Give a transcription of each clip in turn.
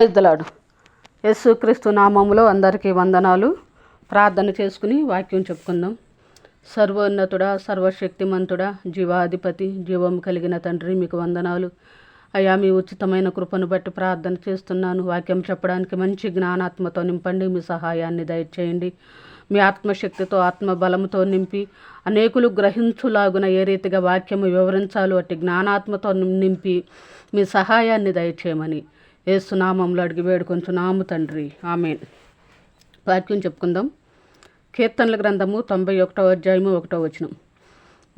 ఇద్దలాడు యేసుక్రీస్తు నామములో అందరికీ వందనాలు. ప్రార్థన చేసుకుని వాక్యం చెప్పుకుందాం. సర్వోన్నతుడా సర్వశక్తిమంతుడా జీవాధిపతి జీవం కలిగిన తండ్రి మీకు వందనాలు. అయ్యా మీ ఉచితమైన కృపను బట్టి ప్రార్థన చేస్తున్నాను. వాక్యం చెప్పడానికి మంచి జ్ఞానాత్మతో నింపండి. మీ సహాయాన్ని దయచేయండి. మీ ఆత్మశక్తితో ఆత్మబలంతో నింపి అనేకులు గ్రహించులాగున ఏ రీతిగా వాక్యము వివరించాలో అట్టి జ్ఞానాత్మతో నింపి మీ సహాయాన్ని దయచేయమని ఏసునామంలో అడిగి వేడుకొంచున్నాము తండ్రి. ఆమె వాక్యం చెప్పుకుందాం. కీర్తనల గ్రంథము తొంభై ఒకటో అధ్యాయము ఒకటో వచనం.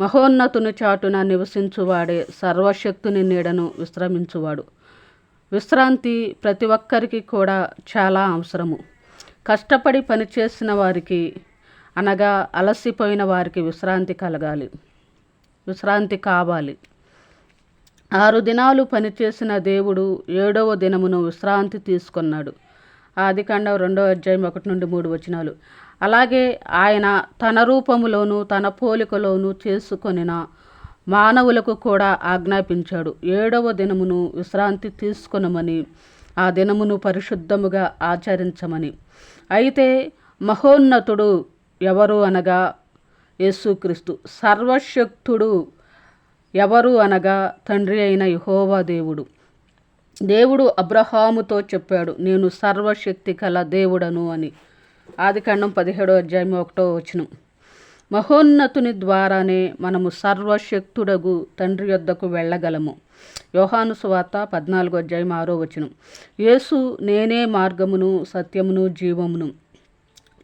మహోన్నతుని చాటున నివసించువాడే సర్వశక్తుని నీడను విశ్రమించువాడు. విశ్రాంతి ప్రతి ఒక్కరికి కూడా చాలా అవసరము. కష్టపడి పనిచేసిన వారికి అనగా అలసిపోయిన వారికి విశ్రాంతి కలగాలి. విశ్రాంతి కావాలి. ఆరు దినాలు పనిచేసిన దేవుడు ఏడవ దినమును విశ్రాంతి తీసుకున్నాడు. ఆదికాండం రెండవ అధ్యాయం ఒకటి నుండి మూడు వచనాలు. అలాగే ఆయన తన రూపములోను తన పోలికలోను చేసుకొనిన మానవులకు కూడా ఆజ్ఞాపించాడు. ఏడవ దినమును విశ్రాంతి తీసుకొనమని ఆ దినమును పరిశుద్ధముగా ఆచరించమని. అయితే మహోన్నతుడు ఎవరు అనగా యేసుక్రీస్తు. సర్వశక్తుడు ఎవరు అనగా తండ్రి అయిన యహోవా దేవుడు. దేవుడు అబ్రహాముతో చెప్పాడు నేను సర్వశక్తి కల దేవుడను అని. ఆదికాండం పదిహేడో అధ్యాయం ఒకటో వచనం. మహోన్నతుని ద్వారానే మనము సర్వశక్తుడగు తండ్రి యొద్దకు వెళ్ళగలము. యోహాను సువార్త పద్నాలుగో అధ్యాయం ఆరో వచనం. యేసు నేనే మార్గమును సత్యమును జీవమును.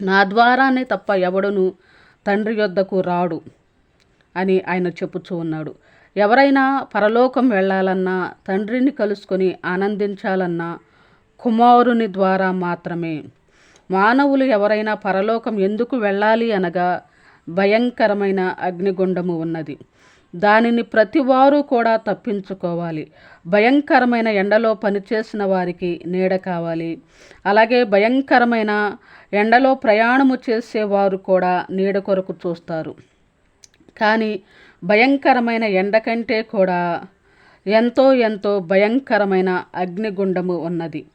నా ద్వారానే తప్ప ఎవడును తండ్రి యొద్దకు రాడు అని ఆయన చెప్పుచూ ఉన్నాడు. ఎవరైనా పరలోకం వెళ్ళాలన్నా తండ్రిని కలుసుకొని ఆనందించాలన్నా కుమారుని ద్వారా మాత్రమే. మానవులు ఎవరైనా పరలోకం ఎందుకు వెళ్ళాలి అనగా భయంకరమైన అగ్నిగుండము ఉన్నది. దానిని ప్రతివారు కూడా తప్పించుకోవాలి. భయంకరమైన ఎండలో పనిచేసిన వారికి నీడ కావాలి. అలాగే భయంకరమైన ఎండలో ప్రయాణము చేసేవారు కూడా నీడ కొరకు చూస్తారు. కానీ భయంకరమైన ఎండ కంటే కూడా ఎంతో ఎంతో భయంకరమైన అగ్నిగుండము ఉన్నది.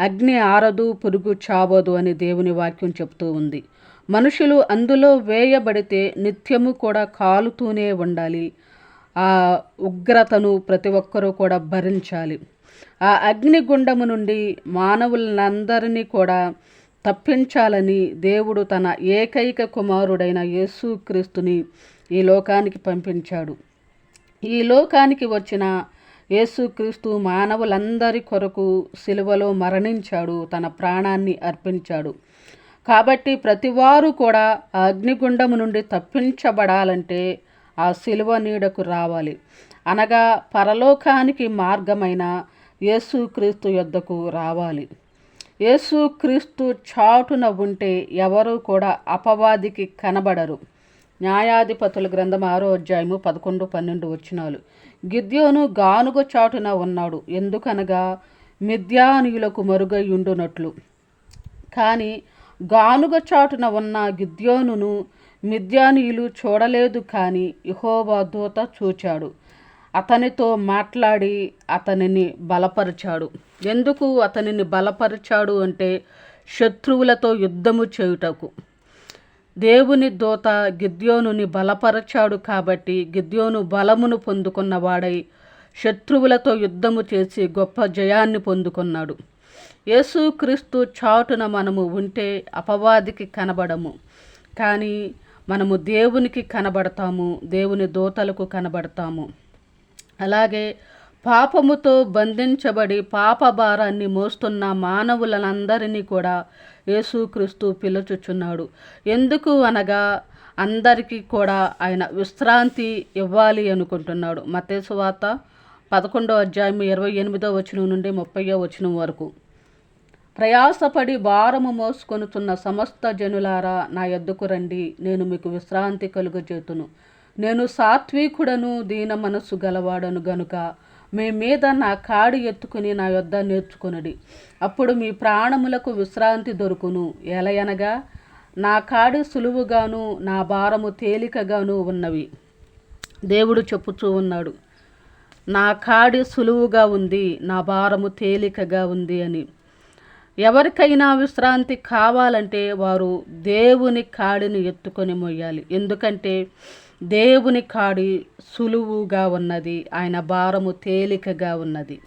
అగ్ని ఆరదు పురుగు చావదు అని దేవుని వాక్యం చెప్తూ ఉంది. మనుషులు అందులో వేయబడితే నిత్యము కూడా కాలుతూనే ఉండాలి. ఆ ఉగ్రతను ప్రతి ఒక్కరూ కూడా భరించాలి. ఆ అగ్నిగుండము నుండి మానవులందరినీ కూడా తప్పించాలని దేవుడు తన ఏకైక కుమారుడైన యేసుక్రీస్తుని ఈ లోకానికి పంపించాడు. ఈ లోకానికి వచ్చిన యేసుక్రీస్తు మానవులందరి కొరకు సిలువలో మరణించాడు. తన ప్రాణాన్ని అర్పించాడు. కాబట్టి ప్రతివారు కూడా ఆ అగ్నిగుండము నుండి తప్పించబడాలంటే ఆ సిలువ నీడకు రావాలి. అనగా పరలోకానికి మార్గమైన యేసుక్రీస్తు యొద్దకు రావాలి. యేసుక్రీస్తు చాటున ఉంటే ఎవరు కూడా అపవాదికి కనబడరు. న్యాయాధిపతుల గ్రంథం ఆరో అధ్యాయము పదకొండు పన్నెండు వచ్చినాలు గిద్యోను గానుగ చాటున ఉన్నాడు. ఎందుకనగా మిథ్యానీయులకు మరుగై ఉండునట్లు. కానీ గానుగ చాటున ఉన్న గిద్యోనును మిథ్యానీయులు చూడలేదు కానీ యహోవా దూత చూచాడు. అతనితో మాట్లాడి అతనిని బలపరిచాడు. ఎందుకు అతనిని బలపరిచాడు అంటే శత్రువులతో యుద్ధము చేయుటకు. దేవుని దూత గిద్యోనుని బలపరచాడు కాబట్టి గిద్యోను బలమును పొందుకున్నవాడై శత్రువులతో యుద్ధము చేసి గొప్ప జయాన్ని పొందుకున్నాడు. యేసుక్రీస్తు చాటున మనము ఉంటే అపవాదికి కనబడము. కానీ మనము దేవునికి కనబడతాము దేవుని దూతలకు కనబడతాము. అలాగే పాపముతో బంధించబడి పాప భారాన్ని మోస్తున్న మానవులనందరినీ కూడా యేసుక్రీస్తు పిలుచుచున్నాడు. ఎందుకు అనగా అందరికీ కూడా ఆయన విశ్రాంతి ఇవ్వాలి అనుకుంటున్నాడు. మతేశ్వార్త పదకొండో అధ్యాయం ఇరవై ఎనిమిదో వచనం నుండి ముప్పయో వచనం వరకు. ప్రయాసపడి భారము మోసుకొనుతున్న సమస్త జనులారా నా ఎద్దుకు రండి నేను మీకు విశ్రాంతి కలుగజేతును. నేను సాత్వికుడను దీన మనస్సు గలవాడను గనుక మీ మీద నా కాడి ఎత్తుకుని నా యొద్ద నేర్చుకొనుడి. అప్పుడు మీ ప్రాణములకు విశ్రాంతి దొరుకును. ఎలయనగా నా కాడి సులువుగాను నా భారము తేలికగాను ఉన్నవి. దేవుడు చెప్పుచూ ఉన్నాడు నా కాడి సులువుగా ఉంది నా భారము తేలికగా ఉంది అని. ఎవరికైనా విశ్రాంతి కావాలంటే వారు దేవుని కాడిని ఎత్తుకొని మొయ్యాలి. ఎందుకంటే దేవుని కాడి సులువుగా ఉన్నది ఆయన భారము తేలికగా ఉన్నది.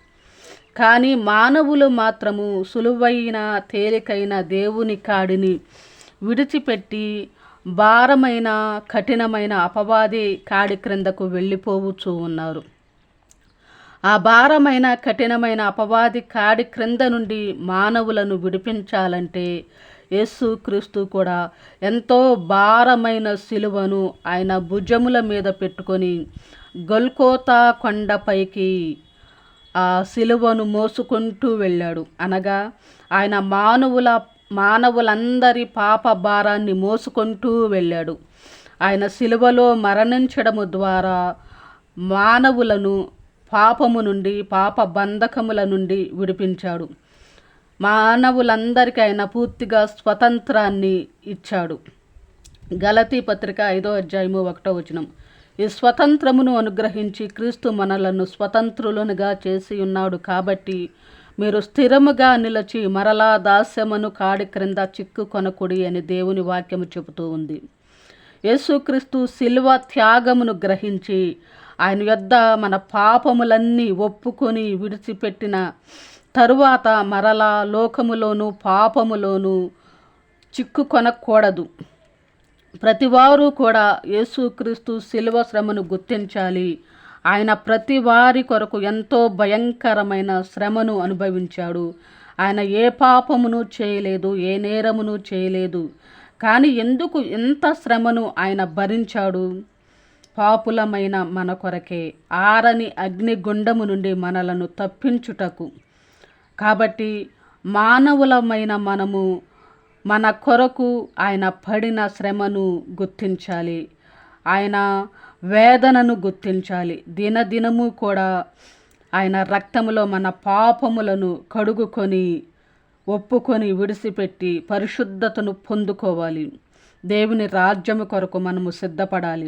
కానీ మానవులు మాత్రము సులువైన తేలికైన దేవుని కాడిని విడిచిపెట్టి భారమైన కఠినమైన అపవాది కాడి క్రిందకు వెళ్ళిపోవచ్చు ఉన్నారు. ఆ భారమైన కఠినమైన అపవాది కాడి క్రింద నుండి మానవులను విడిపించాలంటే యేసుక్రీస్తు కూడా ఎంతో భారమైన శిలువను ఆయన భుజముల మీద పెట్టుకొని గొల్కోతా కొండపైకి ఆ శిలువను మోసుకుంటూ వెళ్ళాడు. అనగా ఆయన మానవుల మానవులందరి పాప భారాన్ని మోసుకుంటూ వెళ్ళాడు. ఆయన శిలువలో మరణించడము ద్వారా మానవులను పాపము నుండి పాప బంధకముల నుండి విడిపించాడు. మానవులందరికీ ఆయన పూర్తిగా స్వతంత్రాన్ని ఇచ్చాడు. గలతీ పత్రిక ఐదో అధ్యాయము ఒకటో వచనం. ఈ స్వతంత్రమును అనుగ్రహించి క్రీస్తు మనలను స్వతంత్రులనుగా చేసి ఉన్నాడు కాబట్టి మీరు స్థిరముగా నిలిచి మరలా దాస్యమును కాడి క్రింద చిక్కు కొనకుడి అని దేవుని వాక్యము చెబుతూ ఉంది. యేసుక్రీస్తు శిల్వ త్యాగమును గ్రహించి ఆయన యొద్ద మన పాపములన్నీ ఒప్పుకొని విడిచిపెట్టిన తరువాత మరలా లోకములోను పాపములోను చిక్కు కొనకూడదు ప్రతివారు కూడా యేసుక్రీస్తు శిలువ శ్రమను గుర్తించాలి. ఆయన ప్రతి వారి కొరకు ఎంతో భయంకరమైన శ్రమను అనుభవించాడు. ఆయన ఏ పాపమును చేయలేదు ఏ నేరమును చేయలేదు. కానీ ఎందుకు ఎంత శ్రమను ఆయన భరించాడు? పాపులమైన మన కొరకే ఆరని అగ్నిగుండము నుండి మనలను తప్పించుటకు కాబట్టి మానవులమైన మనము మన కొరకు ఆయన పడిన శ్రమను గుర్తించాలి. ఆయన వేదనను గుర్తించాలి. దినదినము కూడా ఆయన రక్తములో మన పాపములను కడుగుకొని ఒప్పుకొని విడిసిపెట్టి పరిశుద్ధతను పొందుకోవాలి. దేవుని రాజ్యము కొరకు మనము సిద్ధపడాలి.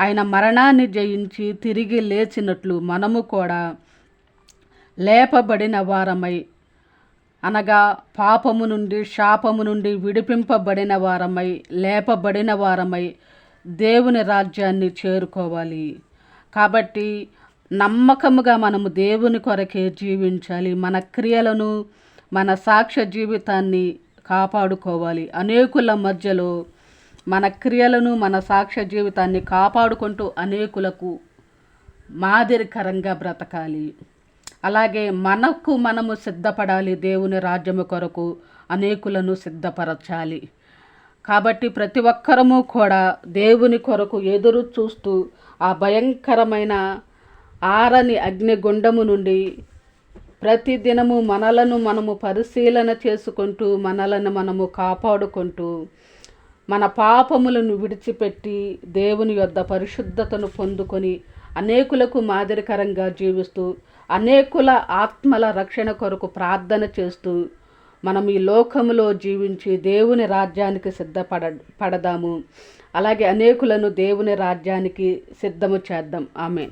ఆయన మరణాన్ని జయించి తిరిగి లేచినట్లు మనము కూడా లేపబడిన వారమై అనగా పాపము నుండి శాపము నుండి విడిపింపబడిన వారమై లేపబడిన వారమై దేవుని రాజ్యాన్ని చేరుకోవాలి. కాబట్టి నమ్మకముగా మనము దేవుని కొరకే జీవించాలి. మన క్రియలను మన సాక్ష్య జీవితాన్ని కాపాడుకోవాలి. అనేకుల మధ్యలో మన క్రియలను మన సాక్ష్య జీవితాన్ని కాపాడుకుంటూ అనేకులకు మాదిరికరంగా బ్రతకాలి. అలాగే మనకు మనము సిద్ధపడాలి దేవుని రాజ్యము కొరకు అనేకులను సిద్ధపరచాలి. కాబట్టి ప్రతి ఒక్కరము కూడా దేవుని కొరకు ఎదురు చూస్తూ ఆ భయంకరమైన ఆరని అగ్నిగుండము నుండి ప్రతిదినము మనలను మనము పరిశీలన చేసుకుంటూ మనలను మనము కాపాడుకుంటూ మన పాపములను విడిచిపెట్టి దేవుని యొద్ద పరిశుద్ధతను పొందుకొని అనేకులకు మాదిరికరంగా జీవిస్తూ అనేకుల ఆత్మల రక్షణ కొరకు ప్రార్థన చేస్తూ మనం ఈ లోకములో జీవించి దేవుని రాజ్యానికి సిద్ధపడ పడదాము. అలాగే అనేకులను దేవుని రాజ్యానికి సిద్ధము చేద్దాం. ఆమె